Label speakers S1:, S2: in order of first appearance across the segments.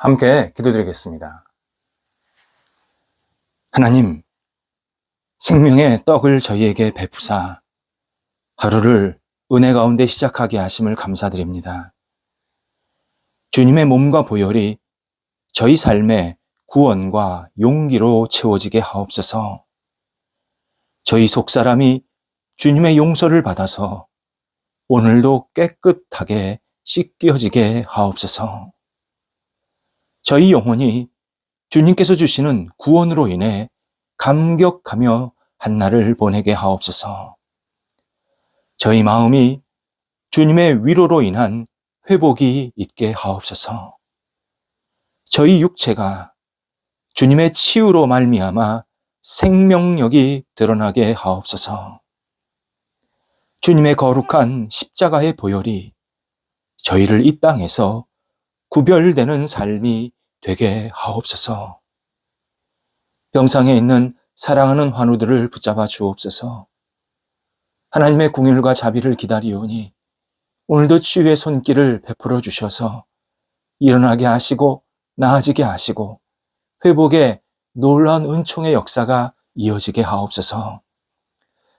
S1: 함께 기도드리겠습니다. 하나님, 생명의 떡을 저희에게 베푸사 하루를 은혜 가운데 시작하게 하심을 감사드립니다. 주님의 몸과 보혈이 저희 삶의 구원과 용기로 채워지게 하옵소서. 저희 속 사람이 주님의 용서를 받아서 오늘도 깨끗하게 씻겨지게 하옵소서. 저희 영혼이 주님께서 주시는 구원으로 인해 감격하며 한날을 보내게 하옵소서. 저희 마음이 주님의 위로로 인한 회복이 있게 하옵소서. 저희 육체가 주님의 치유로 말미암아 생명력이 드러나게 하옵소서. 주님의 거룩한 십자가의 보혈이 저희를 이 땅에서 구별되는 삶이 되게 하옵소서. 병상에 있는 사랑하는 환우들을 붙잡아 주옵소서. 하나님의 궁율과 자비를 기다리오니 오늘도 치유의 손길을 베풀어 주셔서 일어나게 하시고 나아지게 하시고 회복의 놀라운 은총의 역사가 이어지게 하옵소서.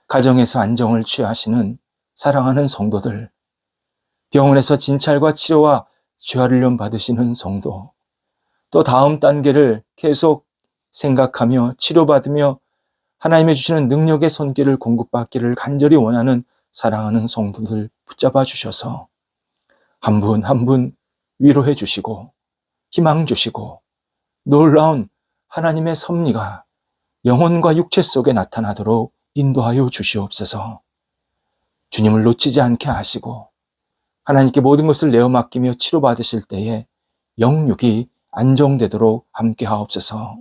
S1: 가정에서 안정을 취하시는 사랑하는 성도들, 병원에서 진찰과 치료와 재활훈련 받으시는 성도, 또 다음 단계를 계속 생각하며 치료받으며 하나님의 주시는 능력의 손길을 공급받기를 간절히 원하는 사랑하는 성도들 붙잡아 주셔서 한분 한 분 위로해 주시고 희망 주시고 놀라운 하나님의 섭리가 영혼과 육체 속에 나타나도록 인도하여 주시옵소서. 주님을 놓치지 않게 하시고 하나님께 모든 것을 내어 맡기며 치료받으실 때에 영육이 안정되도록 함께 하옵소서.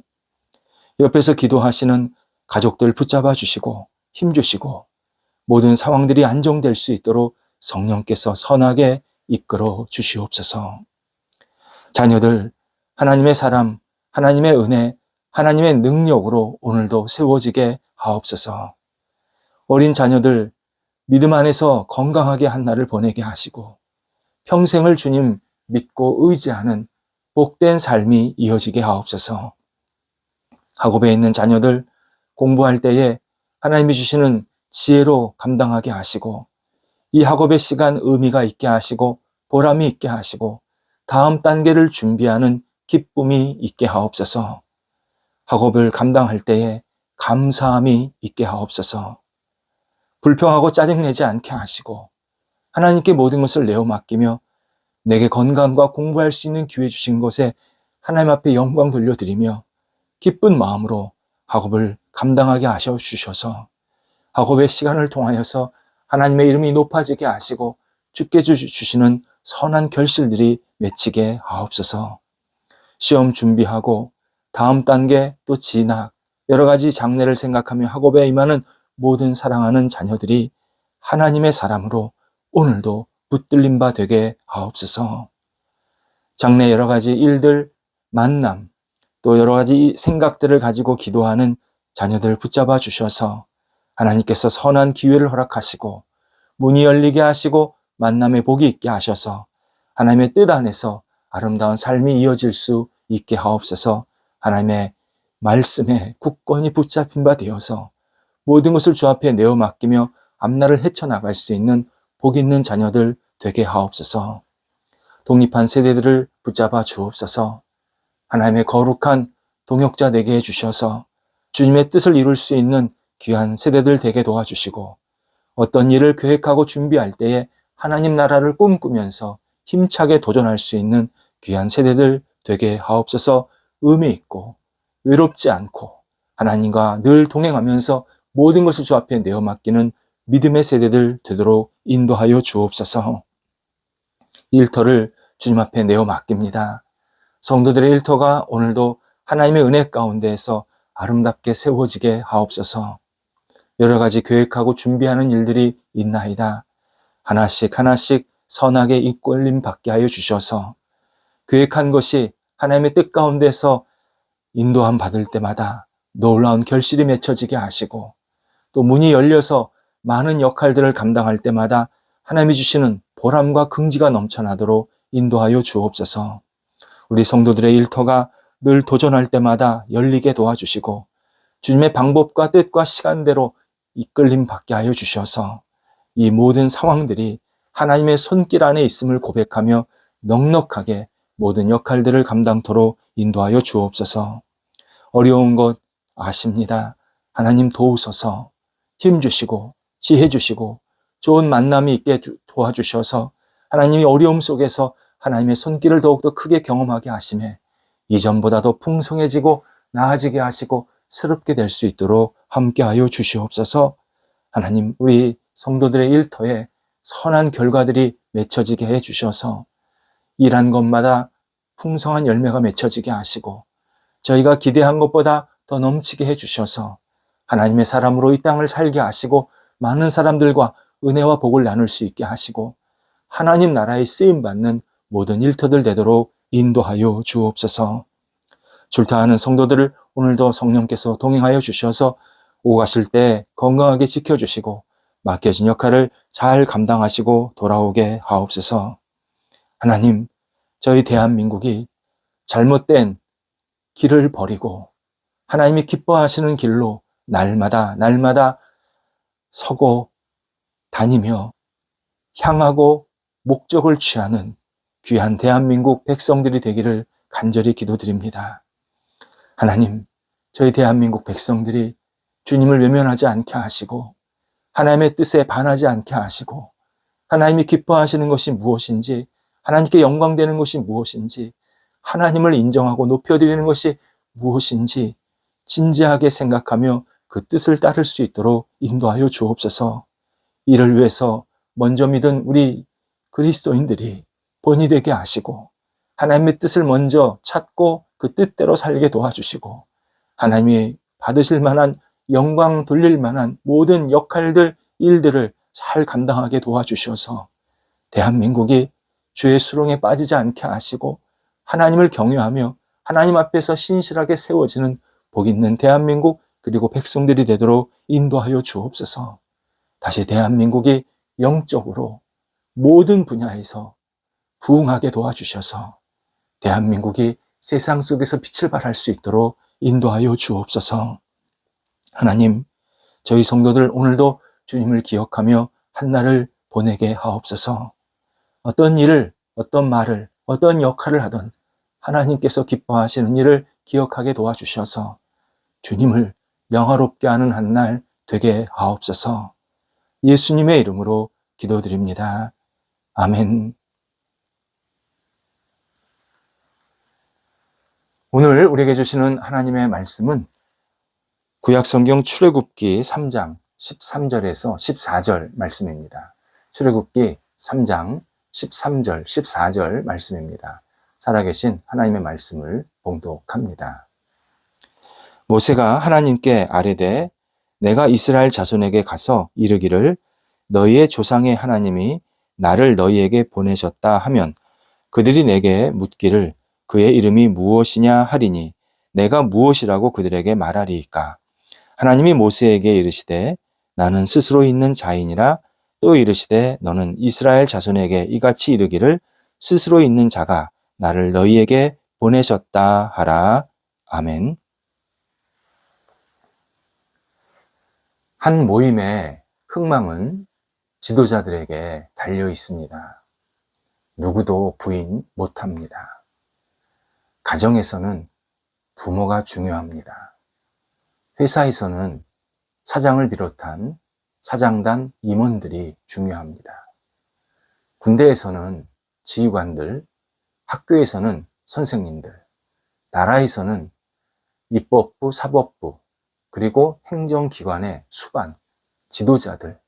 S1: 옆에서 기도하시는 가족들 붙잡아 주시고 힘 주시고 모든 상황들이 안정될 수 있도록 성령께서 선하게 이끌어 주시옵소서. 자녀들 하나님의 사람, 하나님의 은혜, 하나님의 능력으로 오늘도 세워지게 하옵소서. 어린 자녀들 믿음 안에서 건강하게 한 날을 보내게 하시고 평생을 주님 믿고 의지하는 복된 삶이 이어지게 하옵소서. 학업에 있는 자녀들 공부할 때에 하나님이 주시는 지혜로 감당하게 하시고 이 학업의 시간 의미가 있게 하시고 보람이 있게 하시고 다음 단계를 준비하는 기쁨이 있게 하옵소서. 학업을 감당할 때에 감사함이 있게 하옵소서. 불평하고 짜증내지 않게 하시고 하나님께 모든 것을 내어 맡기며 내게 건강과 공부할 수 있는 기회 주신 것에 하나님 앞에 영광 돌려드리며 기쁜 마음으로 학업을 감당하게 하셔 주셔서 학업의 시간을 통하여서 하나님의 이름이 높아지게 하시고 주께 주시는 선한 결실들이 맺히게 하옵소서. 시험 준비하고 다음 단계 또 진학 여러 가지 장래를 생각하며 학업에 임하는 모든 사랑하는 자녀들이 하나님의 사람으로 오늘도 붙들림 바 되게 하옵소서. 장래 여러 가지 일들, 만남, 또 여러 가지 생각들을 가지고 기도하는 자녀들 붙잡아 주셔서 하나님께서 선한 기회를 허락하시고 문이 열리게 하시고 만남의 복이 있게 하셔서 하나님의 뜻 안에서 아름다운 삶이 이어질 수 있게 하옵소서 하나님의 말씀에 굳건히 붙잡힌 바 되어서 모든 것을 주 앞에 내어 맡기며 앞날을 헤쳐나갈 수 있는 복 있는 자녀들 되게 하옵소서. 독립한 세대들을 붙잡아 주옵소서. 하나님의 거룩한 동역자 되게 해주셔서 주님의 뜻을 이룰 수 있는 귀한 세대들 되게 도와주시고 어떤 일을 계획하고 준비할 때에 하나님 나라를 꿈꾸면서 힘차게 도전할 수 있는 귀한 세대들 되게 하옵소서 의미 있고 외롭지 않고 하나님과 늘 동행하면서 모든 것을 주 앞에 내어 맡기는 믿음의 세대들 되도록 인도하여 주옵소서. 일터를 주님 앞에 내어 맡깁니다. 성도들의 일터가 오늘도 하나님의 은혜 가운데에서 아름답게 세워지게 하옵소서. 여러 가지 계획하고 준비하는 일들이 있나이다. 하나씩 하나씩 선하게 이끌림 받게 하여 주셔서 계획한 것이 하나님의 뜻 가운데서 인도함 받을 때마다 놀라운 결실이 맺혀지게 하시고 또 문이 열려서 많은 역할들을 감당할 때마다 하나님이 주시는 보람과 긍지가 넘쳐나도록 인도하여 주옵소서. 우리 성도들의 일터가 늘 도전할 때마다 열리게 도와주시고 주님의 방법과 뜻과 시간대로 이끌림 받게 하여 주셔서 이 모든 상황들이 하나님의 손길 안에 있음을 고백하며 넉넉하게 모든 역할들을 감당토록 인도하여 주옵소서. 어려운 것 아십니다. 하나님 도우소서 힘 주시고 지혜 주시고 좋은 만남이 있게 도와주셔서 하나님이 어려움 속에서 하나님의 손길을 더욱더 크게 경험하게 하심에 이전보다도 풍성해지고 나아지게 하시고 새롭게 될 수 있도록 함께하여 주시옵소서. 하나님 우리 성도들의 일터에 선한 결과들이 맺혀지게 해 주셔서 일한 것마다 풍성한 열매가 맺혀지게 하시고 저희가 기대한 것보다 더 넘치게 해 주셔서 하나님의 사람으로 이 땅을 살게 하시고 많은 사람들과 은혜와 복을 나눌 수 있게 하시고 하나님 나라에 쓰임 받는 모든 일터들 되도록 인도하여 주옵소서. 출타하는 성도들을 오늘도 성령께서 동행하여 주셔서 오고 가실 때 건강하게 지켜주시고 맡겨진 역할을 잘 감당하시고 돌아오게 하옵소서. 하나님, 저희 대한민국이 잘못된 길을 버리고 하나님이 기뻐하시는 길로 날마다 날마다 서고 다니며 향하고 목적을 취하는 귀한 대한민국 백성들이 되기를 간절히 기도드립니다. 하나님, 저희 대한민국 백성들이 주님을 외면하지 않게 하시고 하나님의 뜻에 반하지 않게 하시고 하나님이 기뻐하시는 것이 무엇인지 하나님께 영광되는 것이 무엇인지 하나님을 인정하고 높여드리는 것이 무엇인지 진지하게 생각하며 그 뜻을 따를 수 있도록 인도하여 주옵소서. 이를 위해서 먼저 믿은 우리 그리스도인들이 본이 되게 하시고 하나님의 뜻을 먼저 찾고 그 뜻대로 살게 도와주시고 하나님이 받으실 만한 영광 돌릴 만한 모든 역할들, 일들을 잘 감당하게 도와주셔서 대한민국이 죄의 수렁에 빠지지 않게 하시고 하나님을 경외하며 하나님 앞에서 신실하게 세워지는 복 있는 대한민국 그리고 백성들이 되도록 인도하여 주옵소서. 다시 대한민국이 영적으로 모든 분야에서 부흥하게 도와주셔서 대한민국이 세상 속에서 빛을 발할 수 있도록 인도하여 주옵소서. 하나님, 저희 성도들 오늘도 주님을 기억하며 한 날을 보내게 하옵소서. 어떤 일을, 어떤 말을, 어떤 역할을 하던 하나님께서 기뻐하시는 일을 기억하게 도와주셔서 주님을 영화롭게 하는 한 날 되게 하옵소서. 예수님의 이름으로 기도드립니다. 아멘. 오늘 우리에게 주시는 하나님의 말씀은 구약성경 출애굽기 3장 13절에서 14절 말씀입니다. 출애굽기 3장 13절, 14절 말씀입니다. 살아계신 하나님의 말씀을 봉독합니다. 모세가 하나님께 아뢰되 내가 이스라엘 자손에게 가서 이르기를 너희의 조상의 하나님이 나를 너희에게 보내셨다 하면 그들이 내게 묻기를 그의 이름이 무엇이냐 하리니 내가 무엇이라고 그들에게 말하리이까 하나님이 모세에게 이르시되 나는 스스로 있는 자인이라 또 이르시되 너는 이스라엘 자손에게 이같이 이르기를 스스로 있는 자가 나를 너희에게 보내셨다 하라. 아멘. 한 모임의 흥망은 지도자들에게 달려 있습니다. 누구도 부인 못합니다. 가정에서는 부모가 중요합니다. 회사에서는 사장을 비롯한 사장단 임원들이 중요합니다. 군대에서는 지휘관들, 학교에서는 선생님들, 나라에서는 입법부, 사법부, 그리고 행정기관의 수반, 지도자들,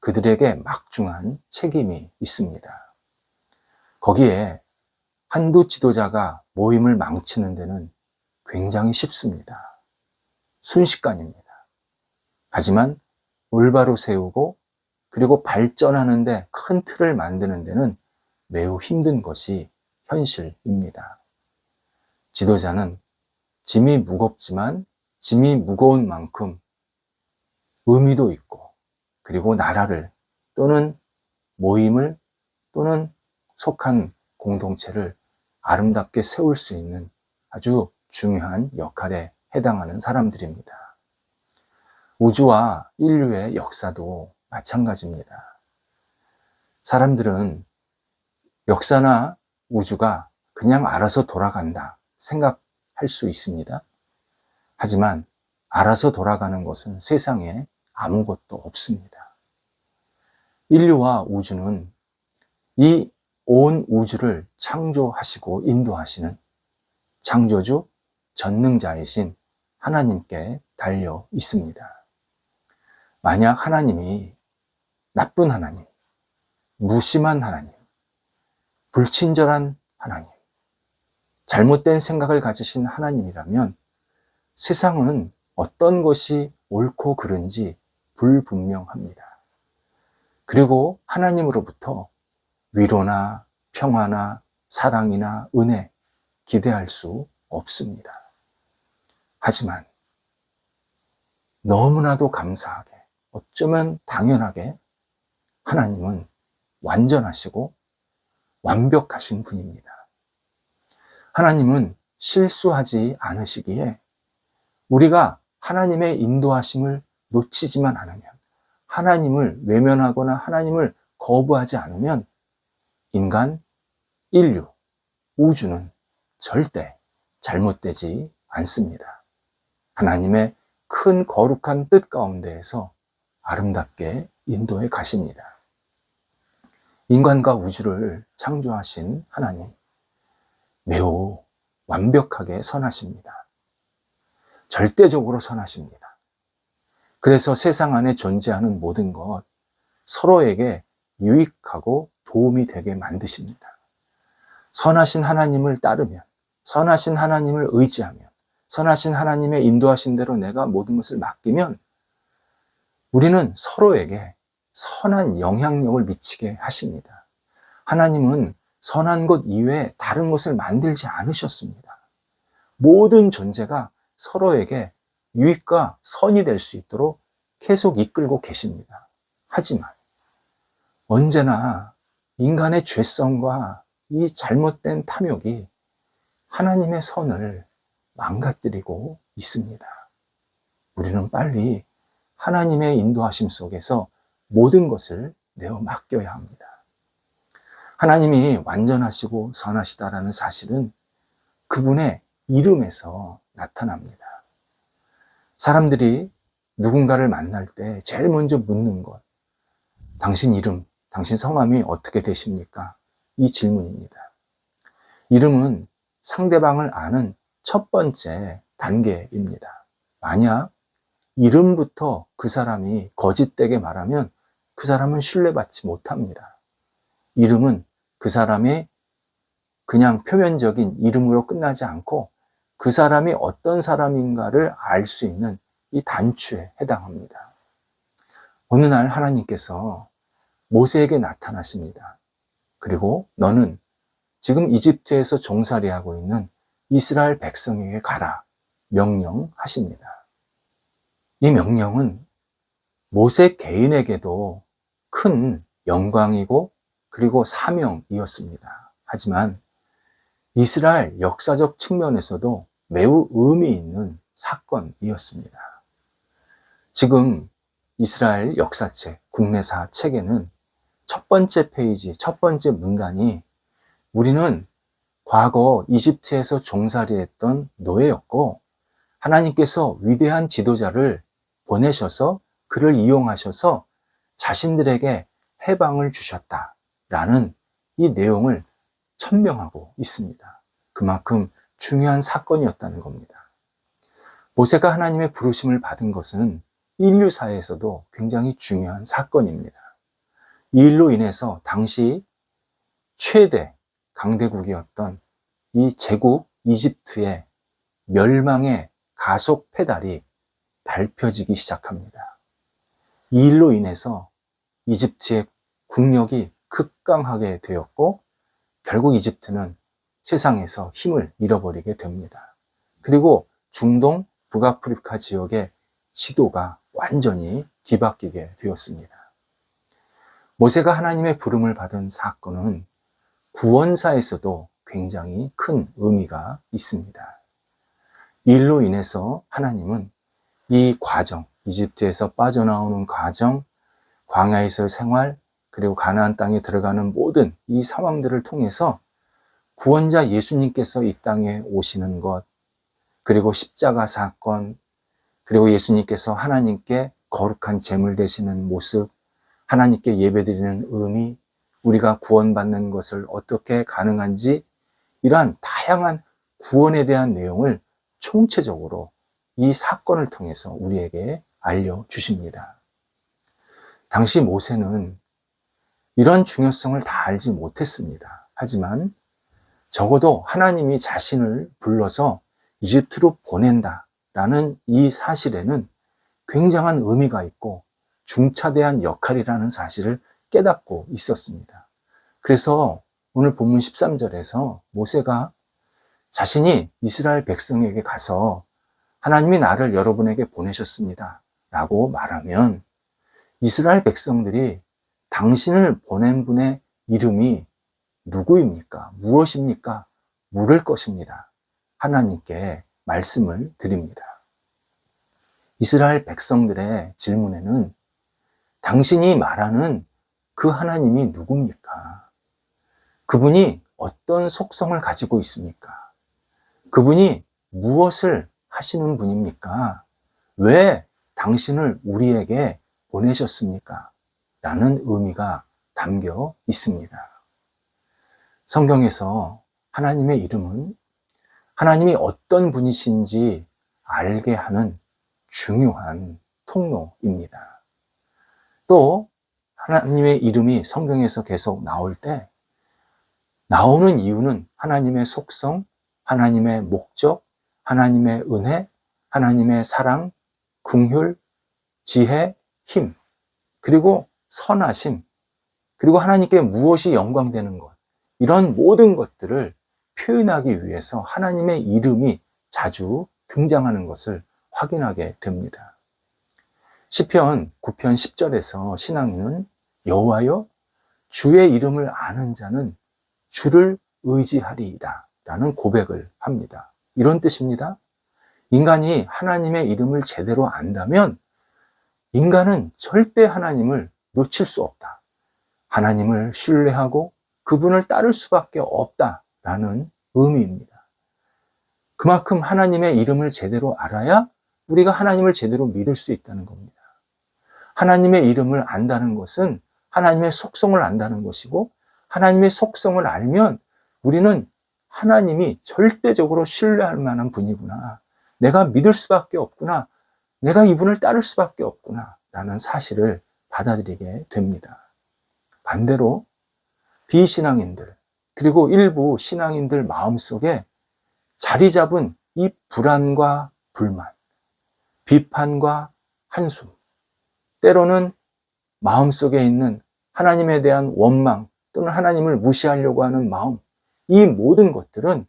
S1: 그들에게 막중한 책임이 있습니다. 거기에 한두 지도자가 모임을 망치는 데는 굉장히 쉽습니다. 순식간입니다. 하지만 올바로 세우고 그리고 발전하는데 큰 틀을 만드는 데는 매우 힘든 것이 현실입니다. 지도자는 짐이 무겁지만 짐이 무거운 만큼 의미도 있고 그리고 나라를 또는 모임을 또는 속한 공동체를 아름답게 세울 수 있는 아주 중요한 역할에 해당하는 사람들입니다. 우주와 인류의 역사도 마찬가지입니다. 사람들은 역사나 우주가 그냥 알아서 돌아간다 생각할 수 있습니다. 하지만 알아서 돌아가는 것은 세상에 아무것도 없습니다. 인류와 우주는 이 온 우주를 창조하시고 인도하시는 창조주 전능자이신 하나님께 달려 있습니다. 만약 하나님이 나쁜 하나님, 무심한 하나님, 불친절한 하나님, 잘못된 생각을 가지신 하나님이라면 세상은 어떤 것이 옳고 그른지 불분명합니다. 그리고 하나님으로부터 위로나 평화나 사랑이나 은혜 기대할 수 없습니다. 하지만 너무나도 감사하게, 어쩌면 당연하게 하나님은 완전하시고 완벽하신 분입니다. 하나님은 실수하지 않으시기에 우리가 하나님의 인도하심을 놓치지만 않으면, 하나님을 외면하거나 하나님을 거부하지 않으면 인간, 인류, 우주는 절대 잘못되지 않습니다. 하나님의 큰 거룩한 뜻 가운데에서 아름답게 인도해 가십니다. 인간과 우주를 창조하신 하나님, 매우 완벽하게 선하십니다. 절대적으로 선하십니다. 그래서 세상 안에 존재하는 모든 것 서로에게 유익하고 도움이 되게 만드십니다. 선하신 하나님을 따르면, 선하신 하나님을 의지하면, 선하신 하나님의 인도하신 대로 내가 모든 것을 맡기면 우리는 서로에게 선한 영향력을 미치게 하십니다. 하나님은 선한 것 이외에 다른 것을 만들지 않으셨습니다. 모든 존재가 서로에게 유익과 선이 될 수 있도록 계속 이끌고 계십니다. 하지만 언제나 인간의 죄성과 이 잘못된 탐욕이 하나님의 선을 망가뜨리고 있습니다. 우리는 빨리 하나님의 인도하심 속에서 모든 것을 내어 맡겨야 합니다. 하나님이 완전하시고 선하시다라는 사실은 그분의 이름에서 나타납니다. 사람들이 누군가를 만날 때 제일 먼저 묻는 것, 당신 이름, 당신 성함이 어떻게 되십니까? 이 질문입니다. 이름은 상대방을 아는 첫 번째 단계입니다. 만약 이름부터 그 사람이 거짓되게 말하면 그 사람은 신뢰받지 못합니다. 이름은 그 사람의 그냥 표면적인 이름으로 끝나지 않고 그 사람이 어떤 사람인가를 알 수 있는 이 단추에 해당합니다. 어느 날 하나님께서 모세에게 나타나십니다. 그리고 너는 지금 이집트에서 종살이하고 있는 이스라엘 백성에게 가라 명령하십니다. 이 명령은 모세 개인에게도 큰 영광이고 그리고 사명이었습니다. 하지만 이스라엘 역사적 측면에서도 매우 의미 있는 사건이었습니다. 지금 이스라엘 역사책, 국내사 책에는 첫 번째 페이지, 첫 번째 문단이 우리는 과거 이집트에서 종살이했던 노예였고 하나님께서 위대한 지도자를 보내셔서 그를 이용하셔서 자신들에게 해방을 주셨다라는 이 내용을 천명하고 있습니다. 그만큼 중요한 사건이었다는 겁니다. 모세가 하나님의 부르심을 받은 것은 인류사에서도 굉장히 중요한 사건입니다. 이 일로 인해서 당시 최대 강대국이었던 이 제국 이집트의 멸망의 가속 페달이 밟혀지기 시작합니다. 이 일로 인해서 이집트의 국력이 급강하게 되었고 결국 이집트는 세상에서 힘을 잃어버리게 됩니다. 그리고 중동 북아프리카 지역의 지도가 완전히 뒤바뀌게 되었습니다. 모세가 하나님의 부름을 받은 사건은 구원사에서도 굉장히 큰 의미가 있습니다. 일로 인해서 하나님은 이 과정, 이집트에서 빠져나오는 과정, 광야에서의 생활, 그리고 가나안 땅에 들어가는 모든 이 상황들을 통해서 구원자 예수님께서 이 땅에 오시는 것, 그리고 십자가 사건, 그리고 예수님께서 하나님께 거룩한 제물 되시는 모습, 하나님께 예배드리는 의미, 우리가 구원받는 것을 어떻게 가능한지 이러한 다양한 구원에 대한 내용을 총체적으로 이 사건을 통해서 우리에게 알려 주십니다. 당시 모세는 이런 중요성을 다 알지 못했습니다. 하지만 적어도 하나님이 자신을 불러서 이집트로 보낸다라는 이 사실에는 굉장한 의미가 있고 중차대한 역할이라는 사실을 깨닫고 있었습니다. 그래서 오늘 본문 13절에서 모세가 자신이 이스라엘 백성에게 가서 하나님이 나를 여러분에게 보내셨습니다. 라고 말하면 이스라엘 백성들이 당신을 보낸 분의 이름이 누구입니까? 무엇입니까? 물을 것입니다. 하나님께 말씀을 드립니다. 이스라엘 백성들의 질문에는 당신이 말하는 그 하나님이 누굽니까? 그분이 어떤 속성을 가지고 있습니까? 그분이 무엇을 하시는 분입니까? 왜 당신을 우리에게 보내셨습니까? 라는 의미가 담겨 있습니다. 성경에서 하나님의 이름은 하나님이 어떤 분이신지 알게 하는 중요한 통로입니다. 또 하나님의 이름이 성경에서 계속 나올 때 나오는 이유는 하나님의 속성, 하나님의 목적, 하나님의 은혜, 하나님의 사랑, 긍휼, 지혜, 힘, 그리고 선하심, 그리고 하나님께 무엇이 영광되는 것, 이런 모든 것들을 표현하기 위해서 하나님의 이름이 자주 등장하는 것을 확인하게 됩니다. 시편 9편 10절에서 신앙인은 여호와여 주의 이름을 아는 자는 주를 의지하리이다 라는 고백을 합니다. 이런 뜻입니다. 인간이 하나님의 이름을 제대로 안다면 인간은 절대 하나님을 놓칠 수 없다. 하나님을 신뢰하고 그분을 따를 수밖에 없다라는 의미입니다. 그만큼 하나님의 이름을 제대로 알아야 우리가 하나님을 제대로 믿을 수 있다는 겁니다. 하나님의 이름을 안다는 것은 하나님의 속성을 안다는 것이고 하나님의 속성을 알면 우리는 하나님이 절대적으로 신뢰할 만한 분이구나. 내가 믿을 수밖에 없구나. 내가 이분을 따를 수밖에 없구나. 라는 사실을 받아들이게 됩니다. 반대로 비신앙인들, 그리고 일부 신앙인들 마음속에 자리 잡은 이 불안과 불만, 비판과 한숨, 때로는 마음속에 있는 하나님에 대한 원망 또는 하나님을 무시하려고 하는 마음, 이 모든 것들은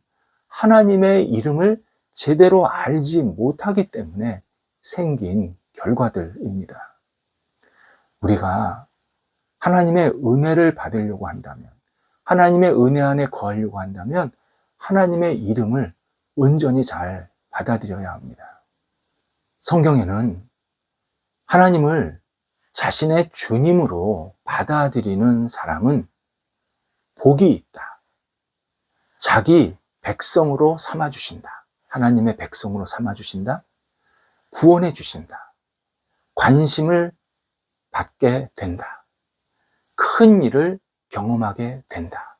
S1: 하나님의 이름을 제대로 알지 못하기 때문에 생긴 결과들입니다. 우리가 하나님의 은혜를 받으려고 한다면, 하나님의 은혜 안에 거하려고 한다면, 하나님의 이름을 온전히 잘 받아들여야 합니다. 성경에는 하나님을 자신의 주님으로 받아들이는 사람은 복이 있다. 자기 백성으로 삼아주신다. 하나님의 백성으로 삼아주신다. 구원해 주신다. 관심을 받게 된다. 큰 일을 경험하게 된다.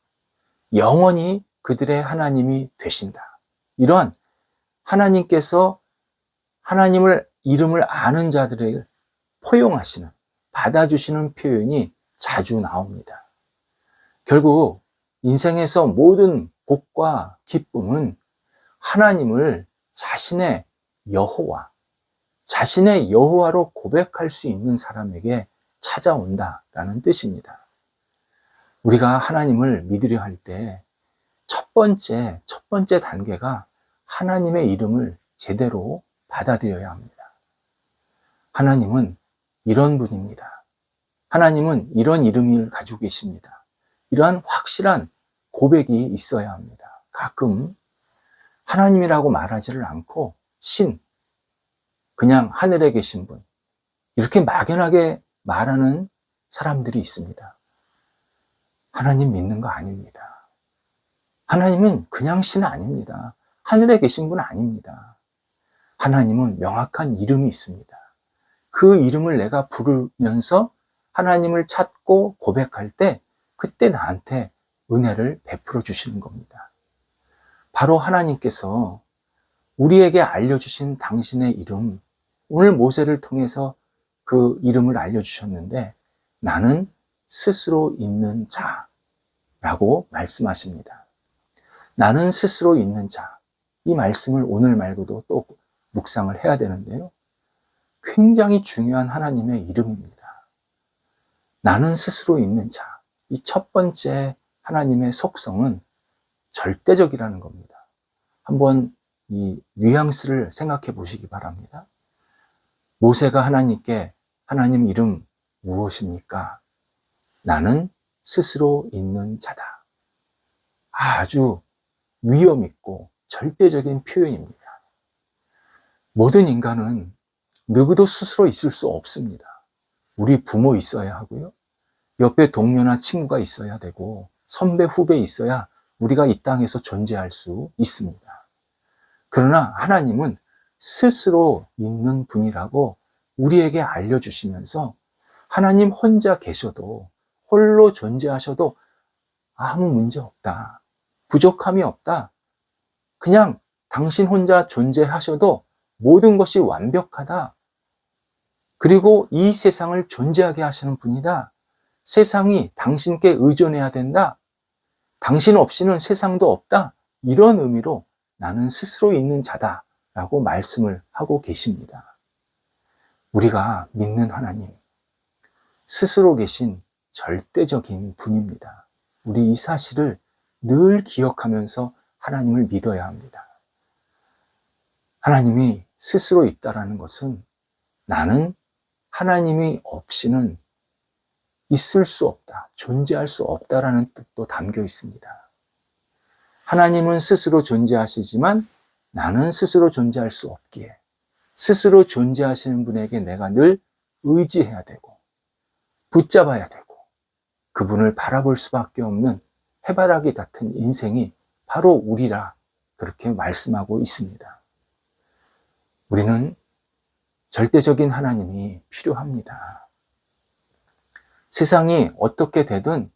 S1: 영원히 그들의 하나님이 되신다. 이러한 하나님께서 하나님을 이름을 아는 자들에게 포용하시는, 받아주시는 표현이 자주 나옵니다. 결국 인생에서 모든 복과 기쁨은 하나님을 자신의 여호와, 자신의 여호와로 고백할 수 있는 사람에게 찾아온다라는 뜻입니다. 우리가 하나님을 믿으려 할 때 첫 번째, 첫 번째 단계가 하나님의 이름을 제대로 받아들여야 합니다. 하나님은 이런 분입니다. 하나님은 이런 이름을 가지고 계십니다. 이러한 확실한 고백이 있어야 합니다. 가끔 하나님이라고 말하지를 않고 신, 그냥 하늘에 계신 분, 이렇게 막연하게 말하는 사람들이 있습니다. 하나님 믿는 거 아닙니다. 하나님은 그냥 신 아닙니다. 하늘에 계신 분 아닙니다. 하나님은 명확한 이름이 있습니다. 그 이름을 내가 부르면서 하나님을 찾고 고백할 때 그때 나한테 은혜를 베풀어 주시는 겁니다. 바로 하나님께서 우리에게 알려주신 당신의 이름, 오늘 모세를 통해서 그 이름을 알려주셨는데 나는 스스로 있는 자라고 말씀하십니다. 나는 스스로 있는 자. 이 말씀을 오늘 말고도 또 묵상을 해야 되는데요. 굉장히 중요한 하나님의 이름입니다. 나는 스스로 있는 자. 이 첫 번째 하나님의 속성은 절대적이라는 겁니다. 한번 이 뉘앙스를 생각해 보시기 바랍니다. 모세가 하나님께 하나님 이름 무엇입니까? 나는 스스로 있는 자다. 아주 위험 있고 절대적인 표현입니다. 모든 인간은 누구도 스스로 있을 수 없습니다. 우리 부모 있어야 하고요. 옆에 동료나 친구가 있어야 되고 선배 후배 있어야 우리가 이 땅에서 존재할 수 있습니다. 그러나 하나님은 스스로 있는 분이라고 우리에게 알려주시면서 하나님 혼자 계셔도 홀로 존재하셔도 아무 문제 없다. 부족함이 없다. 그냥 당신 혼자 존재하셔도 모든 것이 완벽하다. 그리고 이 세상을 존재하게 하시는 분이다. 세상이 당신께 의존해야 된다. 당신 없이는 세상도 없다. 이런 의미로 나는 스스로 있는 자다. 라고 말씀을 하고 계십니다. 우리가 믿는 하나님, 스스로 계신 절대적인 분입니다. 우리 이 사실을 늘 기억하면서 하나님을 믿어야 합니다. 하나님이 스스로 있다라는 것은 나는 하나님이 없이는 있을 수 없다, 존재할 수 없다라는 뜻도 담겨 있습니다. 하나님은 스스로 존재하시지만 나는 스스로 존재할 수 없기에 스스로 존재하시는 분에게 내가 늘 의지해야 되고 붙잡아야 되고 그분을 바라볼 수밖에 없는 해바라기 같은 인생이 바로 우리라 그렇게 말씀하고 있습니다. 우리는 절대적인 하나님이 필요합니다. 세상이 어떻게 되든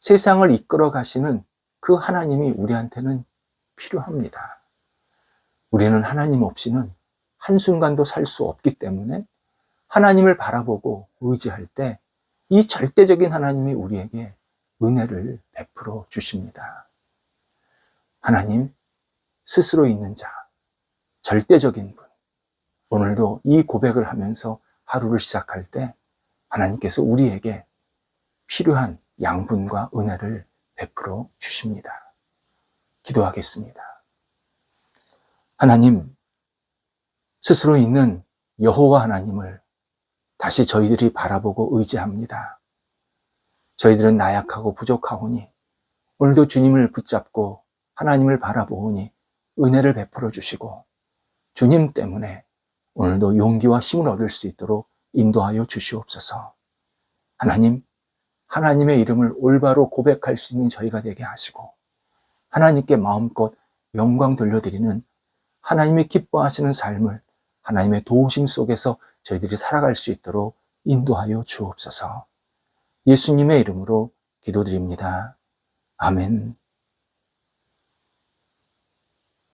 S1: 세상을 이끌어 가시는 그 하나님이 우리한테는 필요합니다. 우리는 하나님 없이는 한순간도 살 수 없기 때문에 하나님을 바라보고 의지할 때 이 절대적인 하나님이 우리에게 은혜를 베풀어 주십니다. 하나님, 스스로 있는 자, 절대적인 분. 오늘도 이 고백을 하면서 하루를 시작할 때 하나님께서 우리에게 필요한 양분과 은혜를 베풀어 주십니다. 기도하겠습니다. 하나님, 스스로 있는 여호와 하나님을 다시 저희들이 바라보고 의지합니다. 저희들은 나약하고 부족하오니 오늘도 주님을 붙잡고 하나님을 바라보오니 은혜를 베풀어 주시고 주님 때문에 오늘도 용기와 힘을 얻을 수 있도록 인도하여 주시옵소서. 하나님, 하나님의 이름을 올바로 고백할 수 있는 저희가 되게 하시고 하나님께 마음껏 영광 돌려드리는 하나님이 기뻐하시는 삶을 하나님의 도우심 속에서 저희들이 살아갈 수 있도록 인도하여 주옵소서. 예수님의 이름으로 기도드립니다. 아멘.